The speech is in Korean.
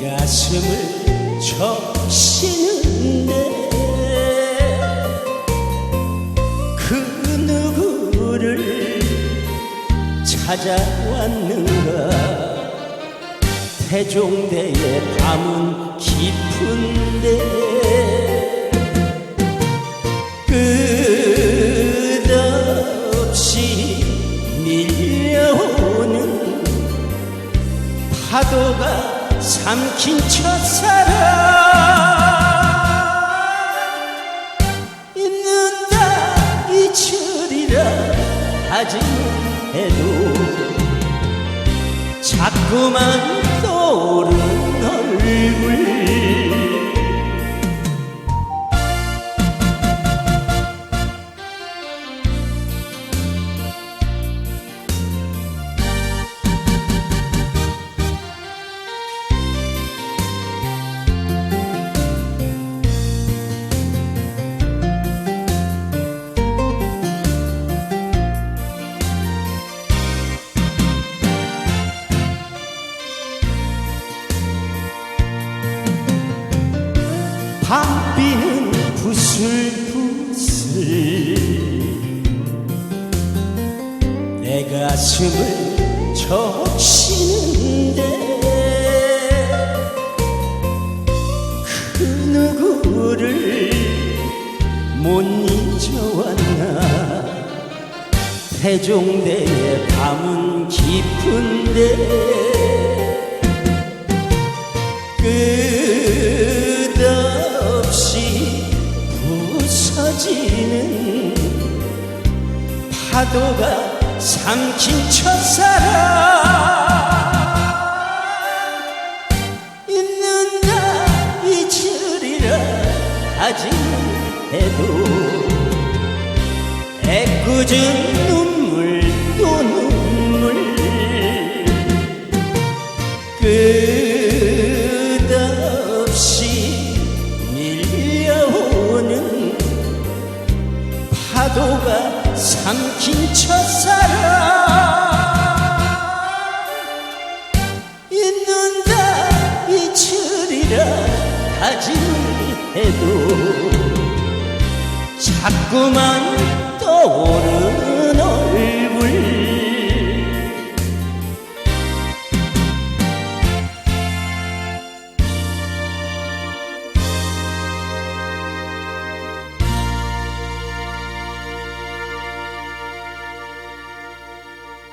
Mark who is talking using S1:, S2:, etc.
S1: 가슴을 적시는데 그 누구를 찾아왔는가? 태종대의 밤은 깊은데 끝없이 밀려오는 파도가 삼킨 첫사랑 있는다 잊으리라 하지는 해도 자꾸만 떠 밤비는 부슬부슬 내 가슴을 적시는데 그 누구를 못 잊어왔나? 태종대의 밤은 깊은데 부서지는 파도가 삼킨 첫사랑. 있는가 잊으리라 하지는 해도 애꿎은 눈물 삼킨 첫사랑. 있는다 잊으리라 하지는 해도 자꾸만 떠오르는 얼굴